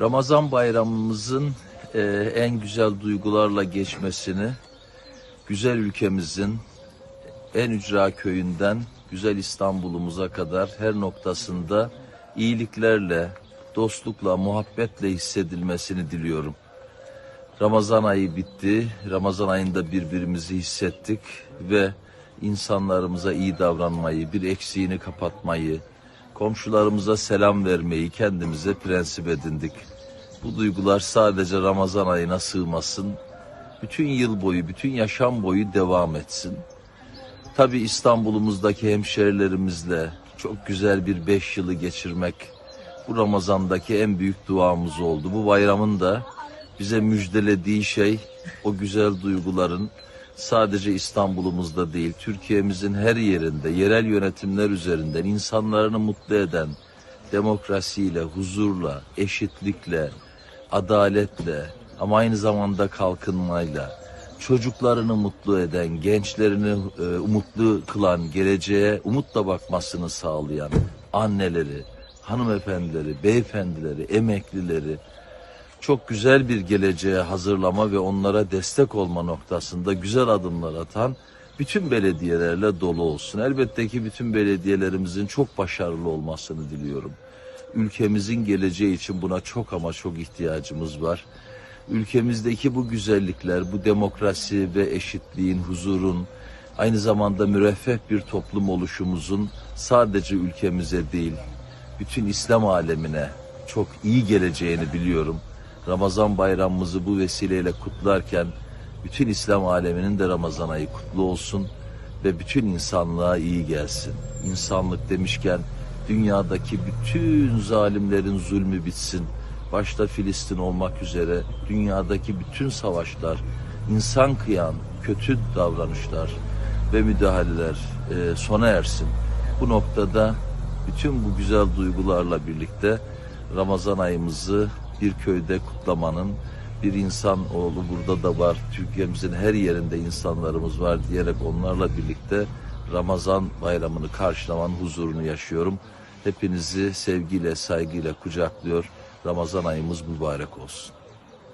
Ramazan bayramımızın e, en güzel duygularla geçmesini, güzel ülkemizin en ücra köyünden güzel İstanbul'umuza kadar her noktasında iyiliklerle, dostlukla, muhabbetle hissedilmesini diliyorum. Ramazan ayı bitti. Ramazan ayında birbirimizi hissettik ve insanlarımıza iyi davranmayı, bir eksiğini kapatmayı, komşularımıza selam vermeyi kendimize prensip edindik. Bu duygular sadece Ramazan ayına sığmasın. Bütün yıl boyu, bütün yaşam boyu devam etsin. Tabii İstanbul'umuzdaki hemşerilerimizle çok güzel bir beş yılı geçirmek bu Ramazan'daki en büyük duamız oldu. Bu bayramın da bize müjdelediği şey o güzel duyguların sadece İstanbul'umuzda değil, Türkiye'mizin her yerinde, yerel yönetimler üzerinden insanlarını mutlu eden demokrasiyle, huzurla, eşitlikle, adaletle ama aynı zamanda kalkınmayla, çocuklarını mutlu eden, gençlerini e, umutlu kılan, geleceğe umutla bakmasını sağlayan anneleri, hanımefendileri, beyefendileri, emeklileri, çok güzel bir geleceğe hazırlama ve onlara destek olma noktasında güzel adımlar atan bütün belediyelerle dolu olsun. Elbette ki bütün belediyelerimizin çok başarılı olmasını diliyorum. Ülkemizin geleceği için buna çok ama çok ihtiyacımız var. Ülkemizdeki bu güzellikler, bu demokrasi ve eşitliğin, huzurun, aynı zamanda müreffeh bir toplum oluşumuzun sadece ülkemize değil, bütün İslam alemine çok iyi geleceğini biliyorum. Ramazan bayramımızı bu vesileyle kutlarken bütün İslam aleminin de Ramazan ayı kutlu olsun ve bütün insanlığa iyi gelsin. İnsanlık demişken dünyadaki bütün zalimlerin zulmü bitsin. Başta Filistin olmak üzere dünyadaki bütün savaşlar, insan kıyan kötü davranışlar ve müdahaleler e, sona ersin. Bu noktada bütün bu güzel duygularla birlikte Ramazan ayımızı bir köyde kutlamanın bir insan oğlu burada da var. Türkiye'mizin her yerinde insanlarımız var diyerek onlarla birlikte Ramazan bayramını karşılamanın huzurunu yaşıyorum. Hepinizi sevgiyle, saygıyla kucaklıyor. Ramazan ayımız mübarek olsun.